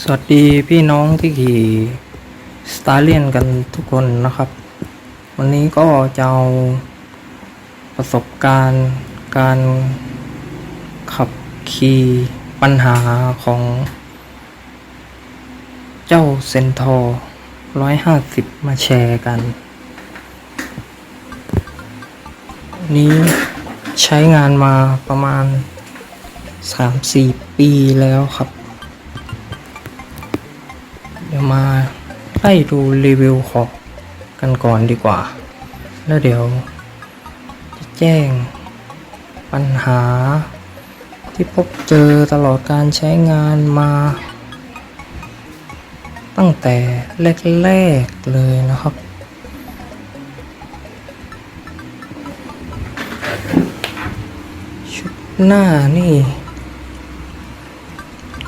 สวัสดีพี่น้องที่ขี่สตาร์เลียนกันทุกคนนะครับ วันนี้ก็จะเอาประสบการณ์การขับขี่ปัญหาของ เจ้าเซนทอร์150 มาแชร์กัน นี้ใช้งานมาประมาณ 3-4 ปีแล้วครับ มาไล่ดูรีวิวของกันก่อนดีกว่า แล้วเดี๋ยวจะแจ้งปัญหาที่พบเจอตลอดการใช้งานมา ตั้งแต่แรกๆเลยนะครับชุดหน้านี่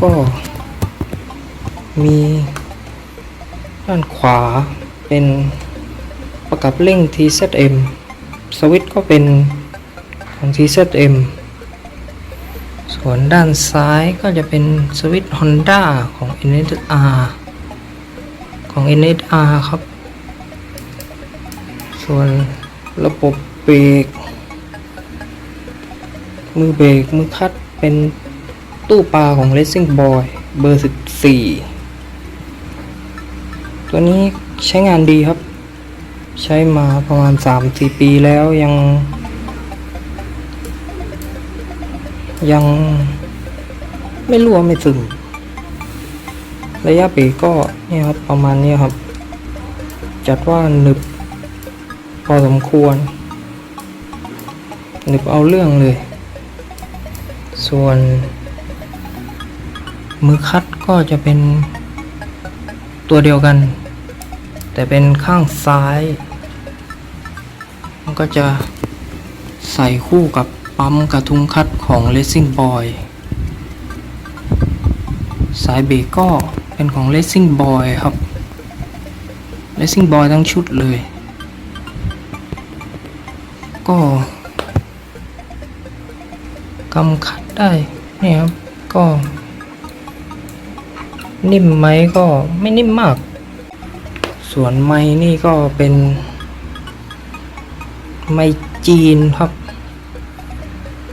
ก็มี ด้านขวาเป็นประกับเร่ง TZM สวิตช์ก็เป็นของ TZM ส่วนด้านซ้ายก็จะเป็นสวิตช์ Honda ของ NSR ของ NSR ครับ ส่วนระบบเบรกมือเบรกมือคัดเป็นตู้ปลาของ Racing Boy เบอร์ 14 ตัวนี้ใช้งานดีครับ ใช้มาประมาณ 3-4 ปีแล้วยัง ยังไม่รั่วไม่ซึมระยะเบรกก็เนี่ยครับประมาณนี้ครับ จัดว่าหนึบ พอสมควร หนึบเอาเรื่องเลย ส่วน มือคัดก็จะเป็น ตัวเดียวกัน แต่เป็นข้างซ้าย มันก็จะใส่คู่กับปั๊มกระทุ้งคัดของ Racing Boy สายเบรกก็เป็นของ Racing Boy ครับ Racing Boy ทั้งชุดเลย ก็กำคัดได้เนี่ยครับ ก็ นิ่มไหมก็ไม่นิ่มมาก ส่วนไม้นี่ก็เป็น ไม้จีนครับ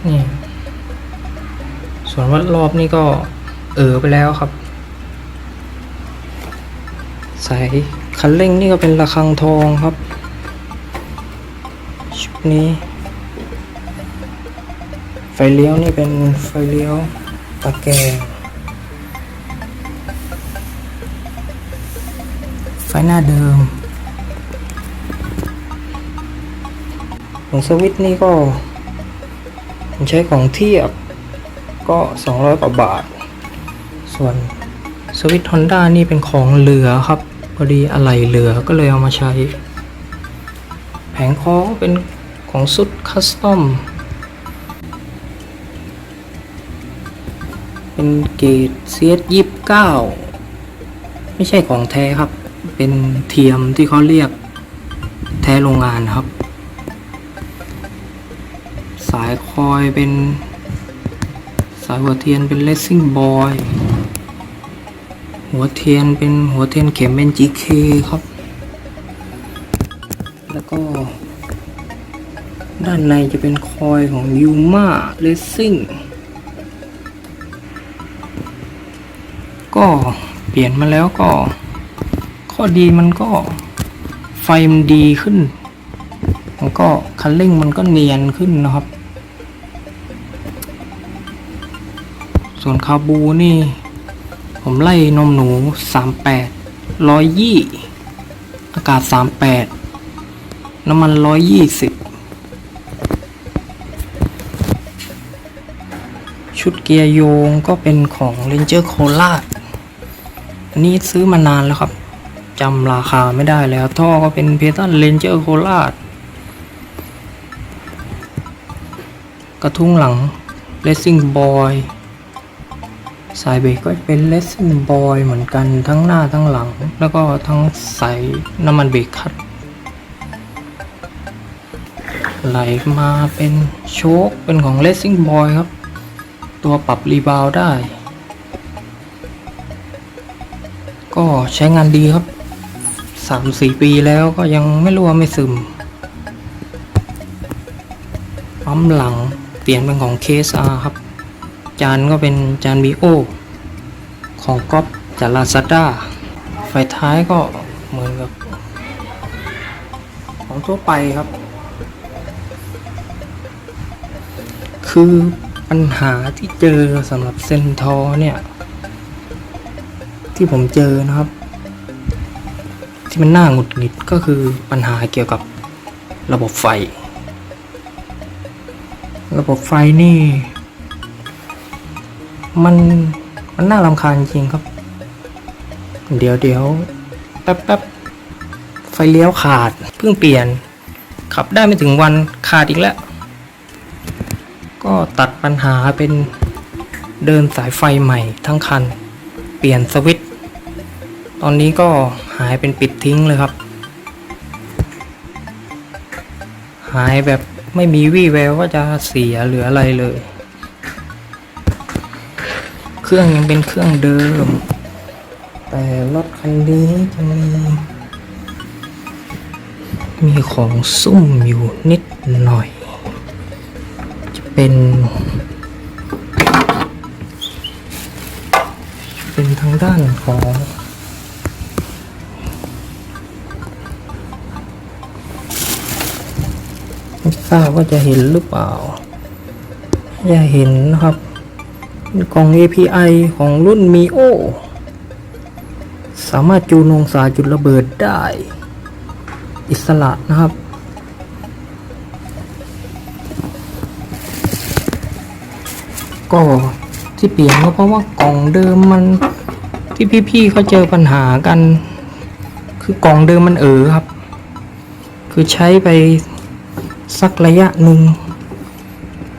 นี่ส่วนวัดรอบนี่ก็เออไปแล้วครับสายคันเร่งนี่ก็เป็นระฆังทองครับชุดนี้ ไฟเลี้ยวนี่เป็นไฟเลี้ยวตะแกรง ฟหน้าเดิมของสวิตนี่ก็ผมใช้ของเทียบก็ 200กว่าบาท ส่วนสวิตฮอนด้านี่เป็นของเหลือครับพอดีอะไหล่เหลือก็เลยเอามาใช้ แผงคอเป็นของสุดคัสตอมเป็นเกรด CS 29 ไม่ใช่ของแท้ครับ เป็นเทียมที่เขาเรียกแท้โรงงานครับ สายคอยเป็นสายหัวเทียนเป็น Racing Boy หัวเทียนเป็นหัวเทียนเข็มเป็น GK ครับ แล้วก็ ด้านในจะเป็นคอยของ Yuma Racing ก็เปลี่ยนมาแล้วก็ ข้อดีมันก็ไฟมันดีขึ้น มันก็คันเร่งมันก็เนียนขึ้นนะครับ ส่วนคาบูนี่ ผมไล่นมหนู 38 120อากาศ 38 น้ำมัน 120 ชุดเกียร์โยงก็เป็นของ Ranger โคราชอันนี้ซื้อมานานแล้วครับ จำราคาไม่ได้แล้ว ท่อก็เป็นเพทันเลนเจอร์โคราชกระทุ้งหลัง Racing Boy สายเบรกก็เป็น Racing Boy เหมือนกันทั้งหน้าทั้งหลัง แล้วก็ทั้งสายน้ำมันเบรกคัดไหลมาเป็นโชคเป็นของ Racing Boy ครับ ตัวปรับรีบาวได้ ก็ใช้งานดีครับ สามสี่ปีแล้วก็ยังไม่รั่วไม่ซึมปั๊มหลังเปลี่ยนเป็นของ KSR ครับ จานก็เป็นจานบีโอของก๊อปจากลาซาด้าไฟท้ายก็เหมือนกับ ของทั่วไปครับ คือปัญหาที่เจอสำหรับเซนทอเนี่ย ที่ผมเจอนะครับ ที่มันน่าหงุดหงิดก็คือปัญหาเกี่ยวกับระบบไฟ ระบบไฟนี่ มันมันน่ารำคาญจริงครับ เดี๋ยวเดี๋ยวแป๊บแป๊บไฟเลี้ยวขาด เพิ่งเปลี่ยน ขับได้ไม่ถึงวันขาดอีกแล้ว ก็ตัดปัญหาเป็นเดินสายไฟใหม่ทั้งคัน เปลี่ยนสวิตช์ ตอนนี้ก็หายเป็นปิดทิ้งเลยครับ หายแบบไม่มีวี่แววว่าจะเสียหรืออะไรเลย เครื่องยังเป็นเครื่องเดิม แต่รถคันนี้จะมี มีของซุ่มอยู่นิดหน่อย จะเป็น เป็นทางด้านของ ทราบว่าจะเห็นหรือเปล่า จะเห็นนะครับกล่อง API ของรุ่น Mio สามารถจูนองศาจุดระเบิดได้ อิสระนะครับ ก็ที่เปลี่ยนก็เพราะว่ากล่องเดิมมันที่พี่ๆเขาเจอปัญหากัน คือกล่องเดิมมันเออครับ คือใช้ไป สักระยะหนึ่ง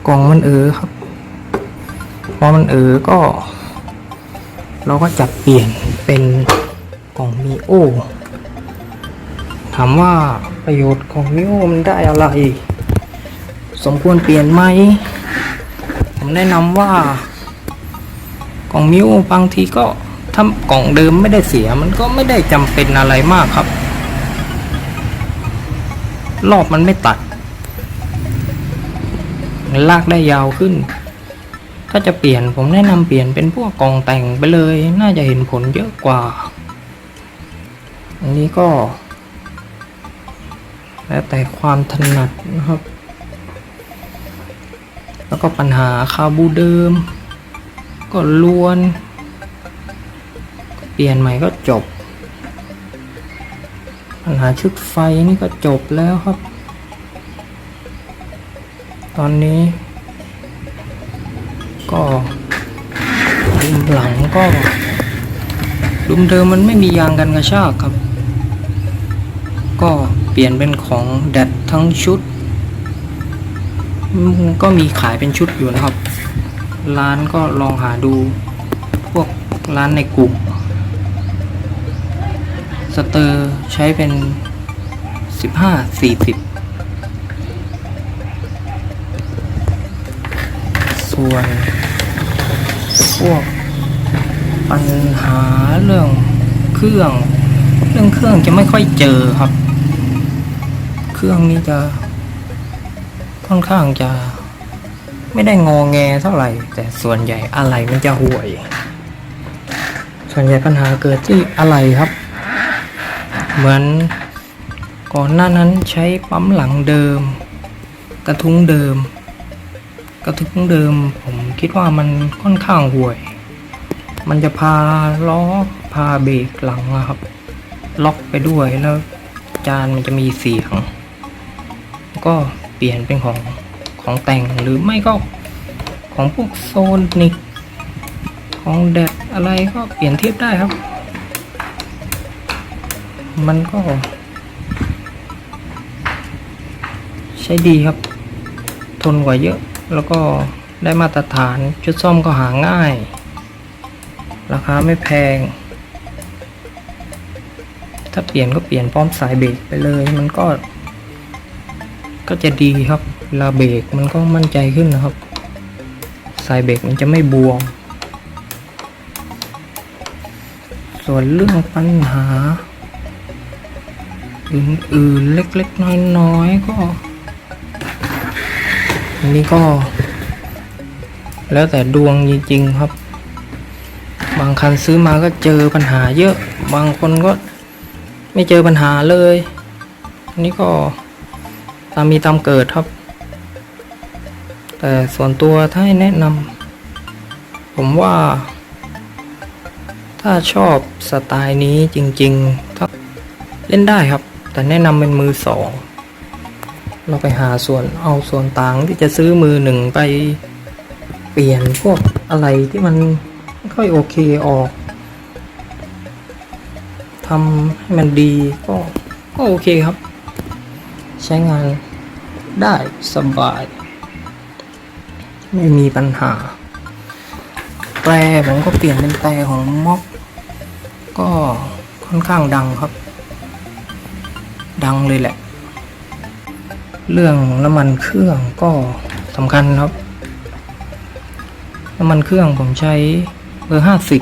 กล่องมันเออครับ พอมันเออก็ เราก็จับเปลี่ยนเป็นกล่องมีโอถามว่าประโยชน์ของมิโอมันได้อะไร สมควรเปลี่ยนไหม ผมแนะนำว่ากล่องมิโอบางทีก็ถ้ากล่องเดิมไม่ได้เสียมันก็ไม่ได้จำเป็นอะไรมากครับ รอบมันไม่ตัด ลากได้ยาวขึ้น ถ้าจะเปลี่ยนผมแนะนำเปลี่ยนเป็นพวกกองแต่งไปเลย น่าจะเห็นผลเยอะกว่า อันนี้ก็ แล้วแต่ความถนัดนะครับ แล้วก็ปัญหาคาบูเดิม ก็ล้วน เปลี่ยนใหม่ก็จบ ปัญหาชุดไฟนี่ก็จบแล้วครับ ตอนนี้ ก็ดุมหลังก็ดุมเดิมมันไม่มียางกันกระชากครับ ก็เปลี่ยนเป็นของแดดทั้งชุด ก็มีขายเป็นชุดอยู่นะครับ ร้านก็ลองหาดูพวกร้านในกลุ่มสเตอร์ใช้เป็น 15 40 ส่วนพวกปัญหาเรื่องเครื่อง เรื่องเครื่องจะไม่ค่อยเจอครับ เครื่องนี้จะค่อนข้างจะไม่ได้งอแงเท่าไหร่ แต่ส่วนใหญ่อะไรมันจะห่วย ส่วนใหญ่ปัญหาเกิดที่อะไรครับ เหมือนก่อนหน้านั้นใช้ปั๊มหลังเดิม กระทุ้งเดิม กระทุ้งเดิมผมคิดว่ามันค่อนข้างห่วย มันจะพาล้อพาเบรกหลังอะครับ ล็อกไปด้วยแล้วจานมันจะมีเสียง ก็เปลี่ยนเป็นของของแต่งหรือไม่ก็ของพวกโซนิกของแดดอะไรก็เปลี่ยนเทียบได้ครับ มันก็ ใช้ดีครับ ทนกว่าเยอะ แล้วก็ได้มาตรฐานชุดซ่อมก็หาง่าย ราคาไม่แพง ถ้าเปลี่ยนก็เปลี่ยนพร้อมสายเบรกไปเลย มันก็ ก็จะดีครับเวลาเบรกมันก็มั่นใจขึ้นนะครับ สายเบรกมันจะไม่บวมสส่วนเรื่องปัญหา อื่นๆเล็กๆน้อยๆก็ อันนี้ก็ แล้วแต่ดวงจริงๆครับ บางคันซื้อมาก็เจอปัญหาเยอะ บางคนก็ไม่เจอปัญหาเลยอันนี้ก็ตามมีตามเกิดครับ แต่ส่วนตัวถ้าให้แนะนำผมว่า ถ้าชอบสไตล์นี้จริงๆถ้าเล่นได้ครับ แต่แนะนำเป็นมือสอง เราไปหาส่วนเอาส่วนต่างที่จะซื้อมือหนึ่งไปเปลี่ยนพวกอะไรที่มันค่อยโอเคออกทำให้มันดีก็ก็โอเคครับ ใช้งานได้สบาย ไม่มีปัญหาแตรผมก็เปลี่ยนเป็นแตรของม็อก ก็ค่อนข้างดังครับ ดังเลยแหละ เรื่องน้ำมันเครื่องก็สำคัญครับ น้ำมันเครื่องผมใช้เบอร์ห้าสิบ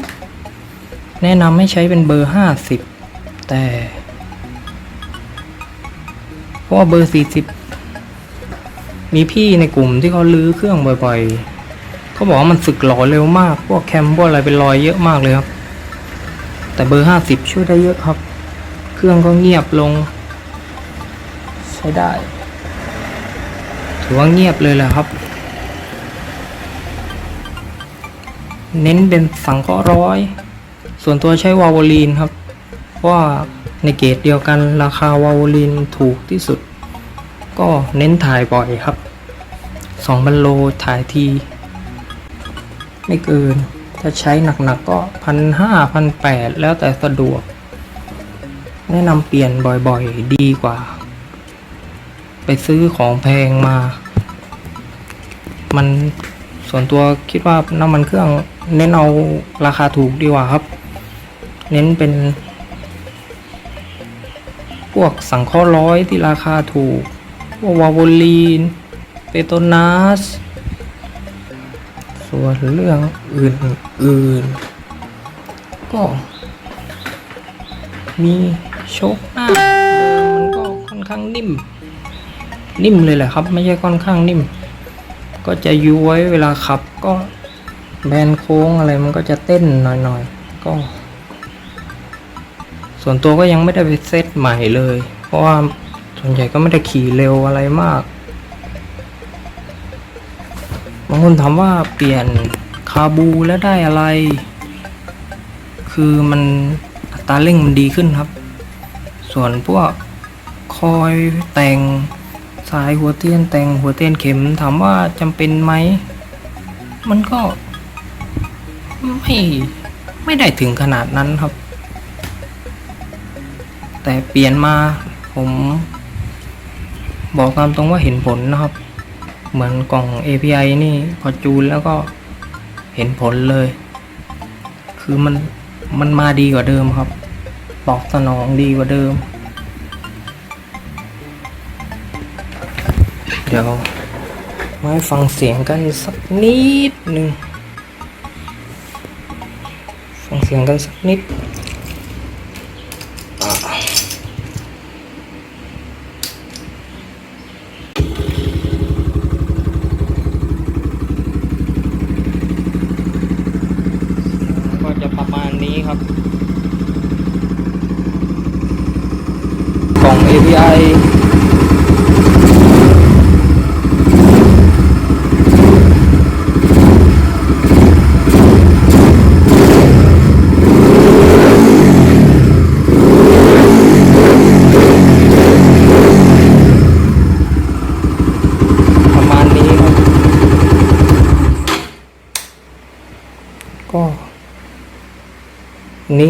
แนะนำให้ใช้เป็นเบอร์ห้าสิบแต่เพราะว่าเบอร์สี่สิบมีพี่ในกลุ่มที่เขาลื้อเครื่องบ่อยๆเขาบอกว่ามันสึกหลอเร็วมาก พวกแคมพวกอะไรเป็นรอยเยอะมากเลยครับ แต่เบอร์ห้าสิบช่วยได้เยอะครับ เครื่องก็เงียบลง ใช้ได้ ถือว่าเงียบเลยแหละครับ เน้นเป็นสังเคราะห์ร้อย ส่วนตัวใช้วาวลีนครับ เพราะว่าในเกรดเดียวกันราคาวาวลีนถูกที่สุด ก็เน้นถ่ายบ่อยครับสองพันโลถ่ายที ไม่เกิน ถ้าใช้หนักๆก็พันห้าพันแปดแล้วแต่สะดวก แนะนำเปลี่ยนบ่อยๆ ดีกว่า ไปซื้อของแพงมา มันส่วนตัวคิดว่าน้ำมันเครื่องเน้นเอาราคาถูกดีกว่าครับ เน้นเป็น พวกสังเคราะห์ร้อยที่ราคาถูกพวกวาโวลีน เปโตนัส ส่วนเรื่องอื่นๆ ก็มีโชคหน้ามันก็ค่อนข้างนิ่ม นิ่มเลยแหละครับ ไม่ใช่ค่อนข้างนิ่ม ก็จะย้วยเวลาขับก็แบนโค้งอะไรมันก็จะเต้นหน่อยๆก็ ส่วนตัวก็ยังไม่ได้ไปเซตใหม่เลย เพราะว่าส่วนใหญ่ก็ไม่ได้ขี่เร็วอะไรมากบางคนถามว่าเปลี่ยนคาบูแล้วได้อะไร คือมันอัตราเร่งมันดีขึ้นครับ ส่วนพวกคอยแต่ง สายหัวเตียนแต่งหัวเตียนเข็มถามว่าจำเป็นไหม มันก็ ไม่ไม่ได้ถึงขนาดนั้นครับ แต่เปลี่ยนมาผม บอกตามตรงว่าเห็นผลนะครับ เหมือนกล่อง API นี่พอจูนแล้วก็เห็นผลเลย คือมันมันมาดีกว่าเดิมครับตอบสนองดีกว่าเดิม ดี๋ยวมาฟังเสียงกันสักนิดหนึ่งฟังเสียงกันสักนิด ก็จะประมาณนี้ครับ กล่อง API ประมาณนี้ครับ ก็ วันนี้